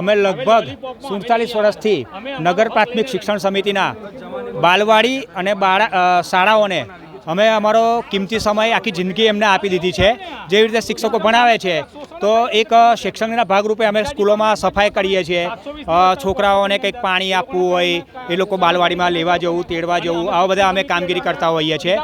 અમે લગભગ સુડતાલીસ વર્ષથી નગર પ્રાથમિક શિક્ષણ સમિતિના બાલવાડી અને બાળા શાળાઓને અમે અમારો કિંમતી સમય આખી જિંદગી એમને આપી દીધી છે. જેવી રીતે શિક્ષકો ભણાવે છે, તો એક શિક્ષણના ભાગરૂપે અમે સ્કૂલોમાં સફાઈ કરીએ છીએ. છોકરાઓને કંઈક પાણી આપવું હોય, એ લોકો બાલવાડીમાં લેવા જવું, તેડવા જવું, આવા બધા અમે કામગીરી કરતા હોઈએ છીએ.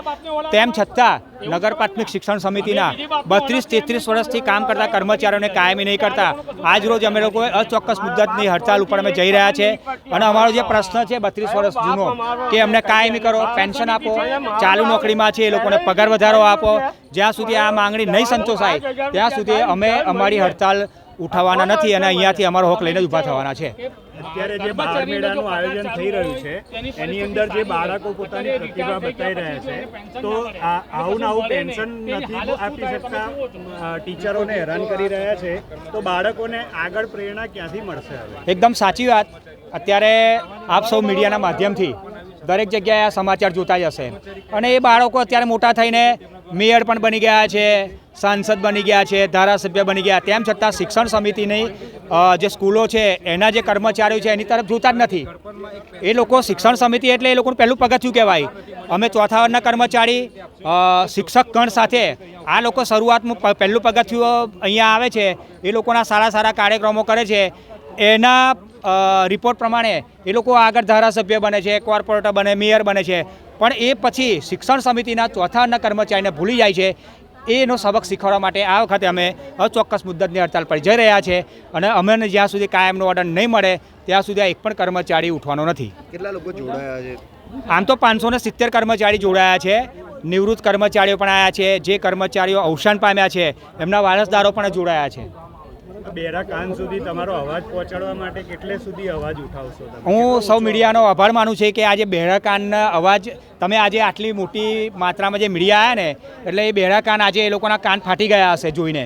તેમ છતાં નગર પ્રાથમિક શિક્ષણ સમિતિના બત્રીસ તેત્રીસ વર્ષથી કામ કરતા કર્મચારીઓને કાયમી નહીં કરતા. આજ રોજ અમે લોકો અચોક્કસ મુદ્દતની હડતાલ ઉપર અમે જઈ રહ્યા છે. અને અમારો જે પ્રશ્ન છે બત્રીસ વર્ષ જૂનો, કે અમને કાયમી કરો, પેન્શન આપો, ચાલુ નોકરીમાં છે એ લોકોને પગાર વધારો આપો, જ્યાં સુધી આ માંગણી નહીં સંતોષાય, ત્યાં સુધી અમે અમારી હડતાલ ઉઠાવવાના નથી અને અહીંયાથી અમારો હક લઈને ઊભા થવાના છે. અત્યારે જે બાળ મેળાનું આયોજન થઈ રહ્યું છે એની અંદર જે બાળકો પોતાની પ્રતિભા બતાવી રહ્યા છે તો આ આવું ને આવું પેન્શન નથી આપી શકતા ટીચરોને હેરાન કરી રહ્યા છે તો બાળકોને આગળ પ્રેરણા ક્યાંથી મળશે એકદમ સાચી વાત. અત્યારે આપ સૌ મીડિયાના માધ્યમથી દરેક જગ્યાએ આ સમાચાર જોતા જ હશે. અને એ બાળકો અત્યારે મોટા થઈને મેયર પણ બની ગયા છે, સાંસદ બની ગયા છે, ધારાસભ્ય બની ગયા. તેમ છતાં શિક્ષણ સમિતિની જે સ્કૂલો છે, એના જે કર્મચારીઓ છે, એની તરફ જોતા જ નથી. એ લોકો શિક્ષણ સમિતિ એટલે એ લોકોનું પહેલું પગથિયું કહેવાય. અમે ચોથા વર્ગના કર્મચારી શિક્ષક ગણ સાથે આ લોકો શરૂઆતનું પહેલું પગથિયું અહીંયા આવે છે. એ લોકોના સારા સારા કાર્યક્રમો કરે છે. એના રિપોર્ટ પ્રમાણે એ લોકો આગળ ધારાસભ્ય બને છે, કોર્પોરેટર બને, મેયર બને છે. પણ એ પછી શિક્ષણ સમિતિના ચોથાના કર્મચારીને ભૂલી જાય છે. એનો સબક શીખવાડવા માટે આ વખતે અમે અચોક્કસ મુદ્દતની હડતાલ પર જઈ રહ્યા છે અને અમને જ્યાં સુધી કાયમનો ઓર્ડર નહીં મળે ત્યાં સુધી આ એક પણ કર્મચારી ઉઠવાનો નથી. કેટલા લોકો જોડાયા છે? આમ તો પાંચસો ને સિત્તેર કર્મચારી જોડાયા છે. નિવૃત્ત કર્મચારીઓ પણ આવ્યા છે. જે કર્મચારીઓ અવસાન પામ્યા છે એમના વારસદારો પણ જોડાયા છે. બેરા કાન સુધી તમારો અવાજ પહોંચાડવા માટે કેટલે સુધી અવાજ ઉઠાવશો હું સૌ મીડિયાનો આભાર માનું છું કે આજે બેરા કાનના અવાજ, તમે આજે આટલી મોટી માત્રામાં જે મીડિયા આવ્યા ને, એટલે એ બેરા કાન આજે એ લોકોના કાન ફાટી ગયા હશે જોઈને.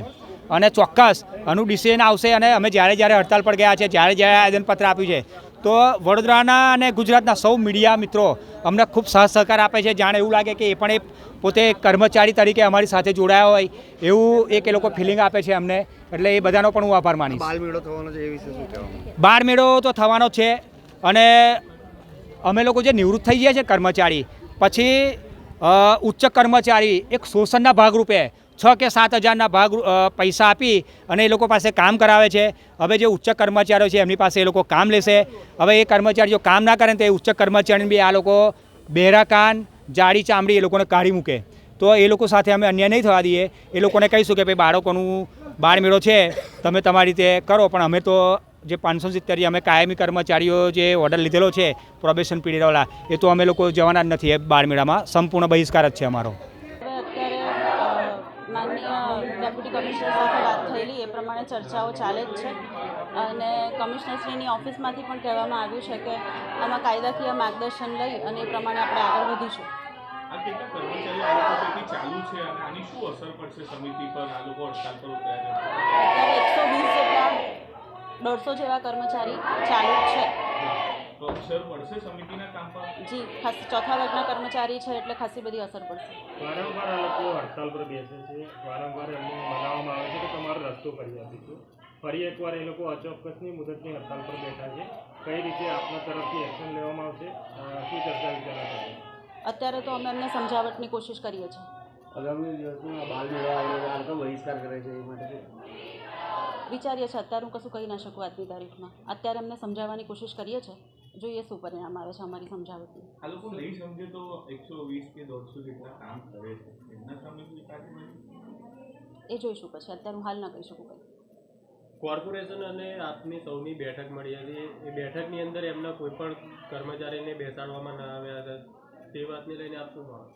અને ચોક્કસ આનું ડિસિઝન આવશે અને અમે જ્યારે જ્યારે હડતાલ પર ગયા છે જ્યારે જ્યારે આવેદનપત્ર આપ્યું છે તો વડોદરાના અને ગુજરાતના સૌ મીડિયા મિત્રો અમને ખૂબ સાથ સહકાર આપે છે. જાણે એવું લાગે કે એ પણ એ પોતે કર્મચારી તરીકે અમારી સાથે જોડાયા હોય એવું એક એ લોકો ફિલિંગ આપે છે અમને. એટલે એ બધાનો પણ હું આભાર માનીશ. બાળમેળો થવાનો છે એ વિશે શું કહેવાનું મેળો તો થવાનો છે અને અમે લોકો જે નિવૃત્ત થઈ ગયા છે કર્મચારી પછી ઉચ્ચ કર્મચારી એક શોષણના ભાગરૂપે છ કે સાત હજારના ભાગ પૈસા આપી અને એ લોકો પાસે કામ કરાવે છે. હવે જે ઉચ્ચ કર્મચારીઓ છે, એમની પાસે એ લોકો કામ લેશે. હવે એ કર્મચારીઓ કામ ના કરે તો એ ઉચ્ચ કર્મચારીને બી આ લોકો બેરા કાન જાડી ચામડી એ લોકોને કાઢી મૂકે. તો એ લોકો સાથે અમે અન્યાય નહીં થવા દઈએ. એ લોકોને કહીશું કે, ભાઈ, બાળકોનું બાળમેળો છે. તમે તમારી રીતે કરો. પણ અમે તો જે પાંચસો સિત્તેર અમે કાયમી કર્મચારીઓ જે ઓર્ડર લીધેલો છે, પ્રોબેશન પીરિયડવાળા એ તો અમે લોકો જવાના જ નથી. એ બાળમેળામાં સંપૂર્ણ બહિષ્કાર જ છે અમારો. માનનીય ડેપ્યુટી કમિશનર સાથે વાત થયેલી એ પ્રમાણે ચર્ચાઓ ચાલે જ છે. અને કમિશનરશ્રીની ઓફિસમાંથી પણ કહેવામાં આવ્યું છે કે આમાં કાયદાકીય માર્ગદર્શન લઈ અને એ પ્રમાણે આપણે આગળ વધીશું. એકસો વીસ જેટલા દોઢસો જેવા કર્મચારી ચાલુ છે. તો અસર પડશે સમિતિના કામ પર? જી ખાસ ચોથા વર્ગના કર્મચારી છે એટલે ખાસી બધી અસર પડશે. વારંવાર આ લોકો હડતાલ પર બેસે છે. વારંવાર એમને મનાવવામાં આવે છે કે તમારો રસ્તો કરી આપીશું. ફરી એકવાર એ લોકો અચોક્કસની મુદતની હડતાલ પર બેઠા છે. કઈ રીતે આપના તરફથી એક્શન લેવામાં આવશે? શું ચર્ચા વિચારણા અત્યારે તો અમે એમને સમજાવટની કોશિશ કરીએ છીએ. આગામી દિવસમાં બાલ મેળો આવે તો બહિષ્કાર કરે છે એ માટે. વિચારીએ છીએ અત્યારે હું કશું કહી ના શકું આજની તારીખમાં. અત્યારે અમને સમજાવવાની કોશિશ કરીએ છીએ. જોઈએ શું પરિણામ આવે છે અમારી સમજાવટનું આ લોકો નહીં સમજે તો એકસો વીસ કે દોઢસો જેટલા કામ કરે છે. એમના સામે એ જોઈશું પછી અત્યારે હું હાલ ના કહી શકું કંઈ. કોર્પોરેશન અને આપની સૌની બેઠક મળી હતી. એ બેઠકની અંદર એમના કોઈ પણ કર્મચારીને બેસાડવામાં ના આવ્યા હતા. તે વાતને લઈને આપ શું માનો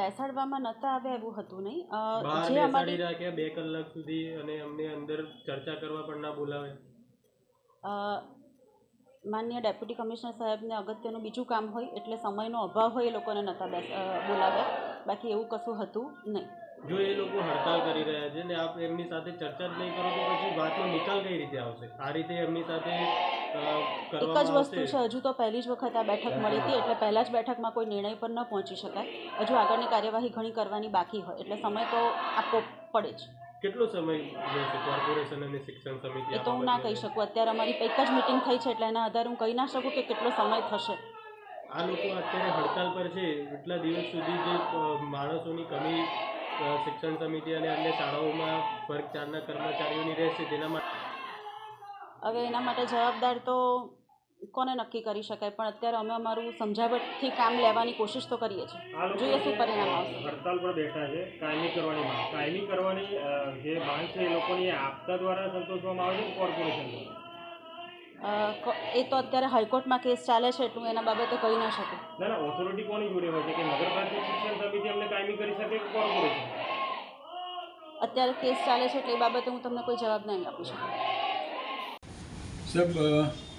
બેસાડવામાં નહોતા આવ્યા એવું હતું નહીં. જે અમારી રાખ્યા બે કલાક સુધી અને અમને અંદર ચર્ચા કરવા પણ ના બોલાવે. અ, માનનીય ડેપ્યુટી કમિશનર સાહેબને અગત્યનું બીજું કામ હોય એટલે સમયનો અભાવ હોય એ લોકોને નહોતા બેસ બોલાવે બોલાવ્યા. બાકી એવું કશું હતું નહીં. જો એ લોકો હડતાલ કરી રહ્યા છે ને આપ એમની સાથે ચર્ચા જ નહીં કરો તો પછી વાતનો નિકાલ કઈ રીતે આવશે? આ રીતે એમની સાથે એક જ વસ્તુ છે હજુ તો પહેલી જ વખત આ બેઠક મળી હતી એટલે પહેલાં જ બેઠકમાં કોઈ નિર્ણય પર ન પહોંચી શકાય. હજુ આગળની કાર્યવાહી ઘણી કરવાની બાકી હોય એટલે સમય તો આપવો પડે જ. કેટલો સમય કોર્પોરેશન અને શિક્ષણ સમિતિ એ તો હું ના કહી શકું. અત્યારે અમારી એક જ મિટિંગ થઈ છે એટલે એના આધારે હું કહી ના શકું કે કેટલો સમય થશે. આ લોકો અત્યારે હડતાલ પર છે. એટલા દિવસ સુધી જે માણસોની કમી શિક્ષણ સમિતિ અને અન્ય શાળાઓમાં વર્ગ ચારના કર્મચારીઓની રહેશે તેના માટે હવે એના માટે જવાબદાર તો કોને નક્કી કરી શકાય? પણ અત્યારે અમે અમારું સમજાવટથી કામ લેવાની કોશિશ તો કરીએ છીએ. જોઈએ શું પરિણામ આવશે. હડતાલ પર બેઠા છે કાયમી કરવાની માંગ. કાયમી કરવાની જે માંગ છે એ લોકોની આપતા દ્વારા સંતોષવામાં આવે છે કોર્પોરેશન એ તો અત્યારે હાઈકોર્ટમાં કેસ ચાલે છે એટલું એના બાબતે કહી ના શકું. ના ના ઓથોરિટી કોની જોડે હોય છે? કે નગરપાલિકા શિક્ષણ સમિતિ અમને કાયમી કરી શકે કે કોર્પોરેશન અત્યારે કેસ ચાલે છે એટલે એ બાબતે હું તમને કોઈ જવાબ નહીં આપી શકું. સાહેબ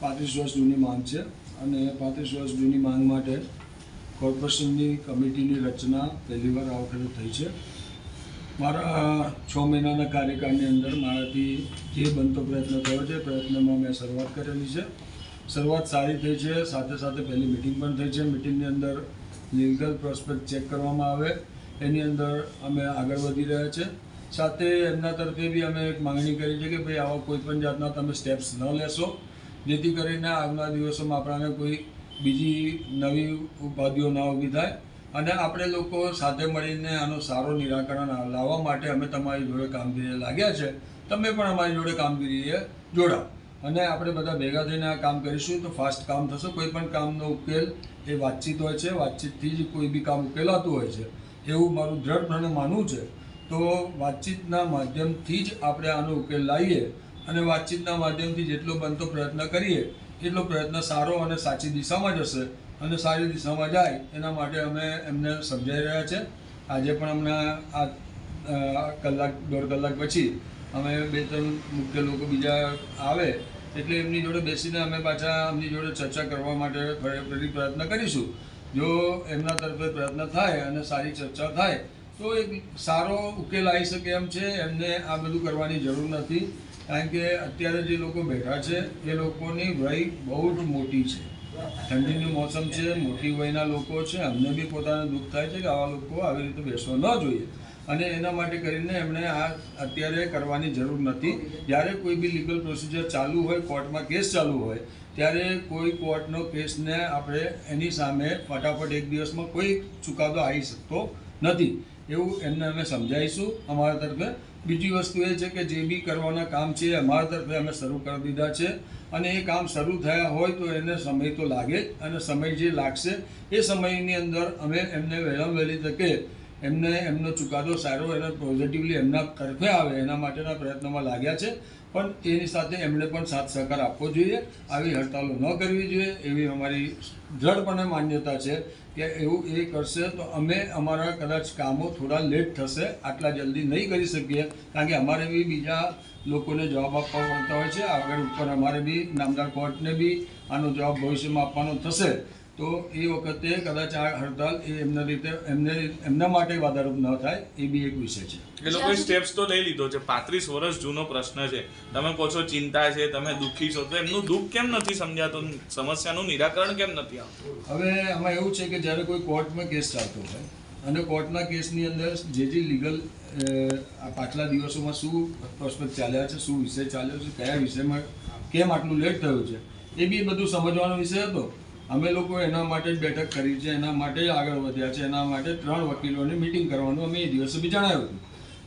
પાંત્રીસ વર્ષ જૂની માંગ છે અને પાંત્રીસ વર્ષ જૂની માંગ માટે કોર્પોરેશનની કમિટીની રચના પહેલીવાર આ વખતે થઈ છે. મારા છ મહિનાના કાર્યકાળની અંદર મારાથી જે બનતો પ્રયત્ન થયો છે પ્રયત્નમાં મેં શરૂઆત કરેલી છે. શરૂઆત સારી થઈ છે, સાથે સાથે પહેલી મિટિંગ પણ થઈ છે. મિટિંગની અંદર લીગલ પ્રોસ્પેક્ટ ચેક કરવામાં આવે. એની અંદર અમે આગળ વધી રહ્યા છે. સાથે એમના તરફે બી અમે એક માંગણી કરી છે કે ભાઈ આવા કોઈ પણ જાતના તમે સ્ટેપ્સ ન લેશો, જેથી કરીને આગલા દિવસોમાં આપણાને કોઈ બીજી નવી ઉપાધિઓ ના ઊભી થાય અને આપણે લોકો સાથે મળીને આનો સારો નિરાકરણ લાવવા માટે અમે તમારી જોડે કામગીરીએ લાગ્યા છે. તમે પણ અમારી જોડે કામગીરીએ જોડાઓ. અને આપણે બધા ભેગા થઈને આ કામ કરીશું તો ફાસ્ટ કામ થશે. કોઈ પણ કામનો ઉકેલ એ વાતચીત હોય છે. વાતચીતથી જ કોઈ બી કામ ઉકેલાતું હોય છે. એવું મારું દ્રઢપણે માનવું છે. તો વાતચીતના માધ્યમથી જ આપણે આનો ઉકેલ લાવીએ અને વાતચીતના માધ્યમથી જેટલો બનતો પ્રયત્ન કરીએ, એટલો પ્રયત્ન સારો અને સાચી દિશામાં જશે અને સારી દિશામાં જાય એના માટે અમે એમને સમજાઈ રહ્યા છે. આજે પણ અમને આ કલાક, દોઢ કલાક પછી અમે બે ત્રણ મુખ્ય લોકો બીજા આવે એટલે એમની જોડે બેસીને અમે પાછા એમની જોડે ચર્ચા કરવા માટે ફરી પ્રયત્ન કરીશું. જો એમના તરફે પ્રયત્ન થાય અને સારી ચર્ચા થાય તો એક સારો ઉકેલ આવી શકે એમ છે, એમને આ બધું કરવાની જરૂર નથી. કારણ કે અત્યારે જે લોકો બેઠા છે, એ લોકોની વય બહુ જ મોટી છે. ઠંડીની મોસમ છે, મોટી વયના લોકો છે, અમને બી પોતાને દુઃખ થાય છે કે આવા લોકો આવી રીતે બેસવા ન જોઈએ. અને એના માટે કરીને એમણે આ અત્યારે કરવાની જરૂર નથી. જ્યારે કોઈ બી લીગલ પ્રોસિજર ચાલુ હોય, કોર્ટમાં કેસ ચાલુ હોય, ત્યારે કોઈ કોર્ટનો કેસને આપણે એની સામે ફટાફટ એક દિવસમાં કોઈ ચુકાદો આવી શકતો નથી. એવું એમને અમે સમજાવીશું. અમારા તરફે બીજી વસ્તુ એ છે કે જે બી કરવાના કામ છે, અમારા તરફે અમે શરૂ કરી દીધા છે. અને એ કામ શરૂ થયા હોય તો એને સમય તો લાગે જ. અને સમય જે લાગશે એ સમયની અંદર અમે એમને વહેલામાં વહેલી તકે એમને એમનો ચુકાદો સારો અને પોઝિટિવલી એમના તરફે આવે, એના માટેના પ્રયત્નોમાં લાગ્યા છે. પણ એની સાથે એમણે પણ સાથ સહકાર આપવો જોઈએ. આવી હડતાલો ન કરવી જોઈએ. એવી અમારી દ્રઢપણે માન્યતા છે કે એવું એ કરશે તો અમે અમારા કદાચ કામો થોડા લેટ થશે, આટલા જલ્દી નહીં કરી શકીએ. કારણ કે અમારે બી બીજા લોકોને જવાબ આપવા પડતા હોય છે. આગળ ઉપર અમારે બી, નામદાર કોર્ટને બી આનો જવાબ ભવિષ્યમાં આપવાનો થશે. તો એ વખતે કદાચ આ હડતાલ એ એમના રીતે એમને એમના માટે વાદારૂપ ન થાય એ બી એક વિષય છે. એ લોકોએ સ્ટેપ્સ તો લઈ લીધો છે. પાંત્રીસ વર્ષ જૂનો પ્રશ્ન છે. તમે કહો છો ચિંતા છે તમે દુઃખી છો તો એમનું દુઃખ કેમ નથી સમજાતું? સમસ્યાનું નિરાકરણ કેમ નથી આવતું? હવે આમાં એવું છે કે જ્યારે કોઈ કોર્ટમાં કેસ ચાલતો હોય અને કોર્ટના કેસની અંદર જે જે લીગલ આ પાછલા દિવસોમાં શું પ્રોસ્પેક્ટ ચાલ્યા છે શું વિષય ચાલ્યો છે કયા વિષયમાં કેમ આટલું લેટ થયું છે એ બી બધું સમજવાનો વિષય હતો. અમે લોકો એના માટે જ બેઠક કરી છે, એના માટે જ આગળ વધ્યા છે, એના માટે ત્રણ વકીલોની મિટિંગ કરવાનું અમે એ દિવસે બી જણાવ્યું હતું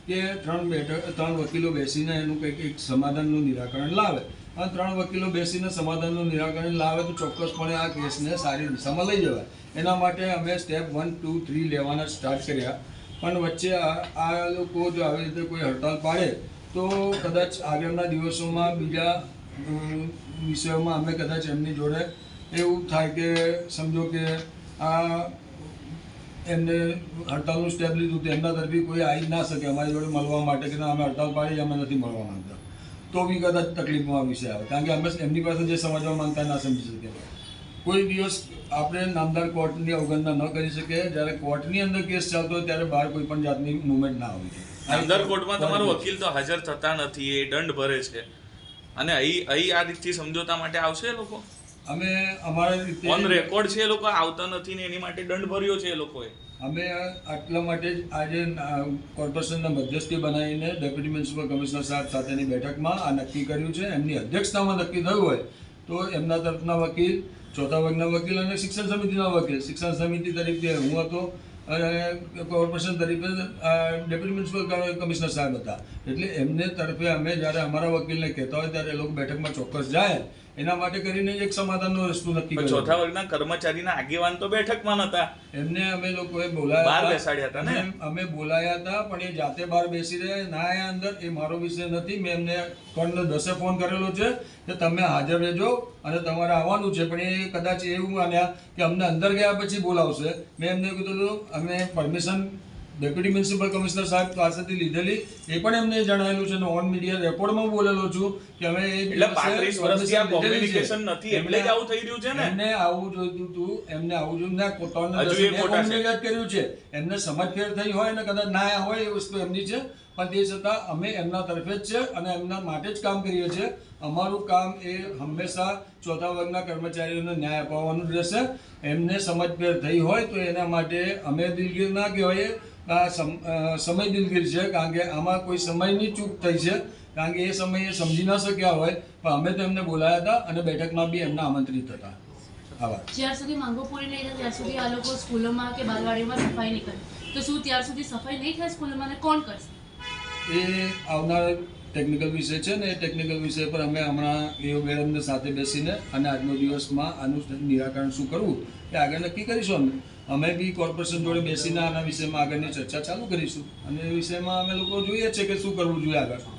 કે ત્રણ બેઠક, ત્રણ વકીલો બેસીને એનું કંઈક એક સમાધાનનું નિરાકરણ લાવે. અને ત્રણ વકીલો બેસીને સમાધાનનું નિરાકરણ લાવે તો ચોક્કસપણે આ કેસને સારી દિશામાં લઈ જવાય. એના માટે અમે સ્ટેપ વન ટુ થ્રી લેવાના સ્ટાર્ટ કર્યા. પણ વચ્ચે આ લોકો જો આવી રીતે કોઈ હડતાલ પાડે તો કદાચ આગળના દિવસોમાં બીજા વિષયોમાં અમે કદાચ એમની જોડે એવું થાય કે સમજો કે આ એમને હડતાલનું સ્ટેપ લીધું તો એમના તરફી કોઈ આવી ના શકે. અમારી જોડે મળવા માટે કે અમે હડતાલ પાડી, અમે નથી મળવા માંગતા. તો બી કદાચ તકલીફમાં વિષય આવે. કારણ કે અમે એમની પાસે જે સમજવા માંગતા ના સમજી શકીએ. કોઈ દિવસ આપણે નામદાર કોર્ટની અવગણના ન કરી શકીએ. જ્યારે કોર્ટની અંદર કેસ ચાલતો હોય ત્યારે બહાર કોઈ પણ જાતની મુવમેન્ટ ના હોય. નામદાર કોર્ટમાં તમારો વકીલ તો હાજર થતા નથી, એ દંડ ભરે છે. અને અહીં અહીં આ રીતથી સમજોતા માટે આવશે લોકો? અમે અમારા રીતે ઓન રેકોર્ડ છે એ લોકો આવતા નથી ને એની માટે દંડ ભર્યો છે એ લોકોએ. અમે આટલા માટે જ આજે કોર્પોરેશનના મધ્યસ્થી બનાવીને ડેપ્યુટી મ્યુનિસિપલ કમિશનર સાહેબ સાથેની બેઠકમાં આ નક્કી કર્યું છે. એમની અધ્યક્ષતામાં નક્કી થયું હોય તો એમના તરફના વકીલ ચોથા વર્ગના વકીલ અને શિક્ષણ સમિતિના વકીલ. શિક્ષણ સમિતિ તરીકે હું હતો અને કોર્પોરેશન તરીકે ડેપ્યુટી મ્યુનિસિપલ કમિશનર સાહેબ હતા. એટલે એમને તરફે અમે જ્યારે અમારા વકીલને કહેતા હોય ત્યારે એ લોકો બેઠકમાં ચોક્કસ જાય. એના માટે કરીને એક સમાધાનનો રસ્તો નક્કી કર્યો. ચોથા વર્ગના કર્મચારીના આગેવાન તો બેઠકમાં નતા એમને અમે લોકોએ બોલાયા બહાર બેસાડ્યા હતા ને? અમે- બોલાયા હતા પણ એ જાતે બહાર બેસી રહ્યા. ના આયા અંદર એ મારો વિષય નથી. મેં એમને પણ દસે ફોન કરેલો છે કે તમે હાજર રહેજો અને તમારે આવવાનું છે. પણ એ કદાચ એવું માન્યા કે અમને અંદર ગયા પછી બોલાવશે. મેં એમને કીધું અમે પરમિશન ડેપ્યુટી મ્યુનિસિપલ કમિશનર સાહેબ પાસેથી લીધેલી એ પણ એમને જણાવેલું છે ઓન મીડિયા રેકોર્ડમાં બોલેલો છું કે અમે એટલે દિવસે પાંત્રીસ વર્ષથી આ permission લીધેલી છે. કોમ્યુનિકેશન નથી એટલે જ આવું થઈ રહ્યું છે ને? એમને આવું જોઈતું હતું એમને આવું જોયું. ના પોતાના communicate કર્યું છે? એમને સમજફેર થઈ હોય ને કદાચ ના હોય એ વસ્તુ એમની છે. પણ તે છતાં અમે એમના તરફે જ છે અને એમના માટે જ કામ કરીએ છીએ. અમારું કામ એ હંમેશા ચોથા વર્ગના કર્મચારીઓને ન્યાય અપાવવાનું રહેશે. એમને સમજફેર થઈ હોય તો એના માટે અમે દિલગીર ના કહેવાય સમય દિલગીર છે કારણ કે આમાં કોઈ સમયની ચૂક થઈ છે કારણ કે એ સમયે સમજી ન શક્યા હોય પણ અમે તો એમને બોલાયા હતા અને બેઠકમાં બી એમને આમંત્રિત હતા. જ્યાર સુધી માંગો પૂરી નહીં થાય ત્યાં સુધી આ લોકો સ્કૂલોમાં કે બાલવાડીમાં સફાઈ નહીં કરે. તો શું ત્યાર સુધી સફાઈ નહીં થાય સ્કૂલોમાં કોણ કરશે? એ આવનાર ટેકનિકલ વિષય છે ને એ ટેકનિકલ વિષય પર અમે હમણાં એઓ મેડમને સાથે બેસીને અને આજનો દિવસમાં આનું નિરાકરણ શું કરવું એ આગળ નક્કી કરીશું અમે. અમે બી કોર્પોરેશન જોડે બેસીને આના વિષયમાં આગળની ચર્ચા ચાલુ કરીશું. અને એ વિષયમાં અમે લોકો જોઈએ છે કે શું કરવું જોઈએ આગળ.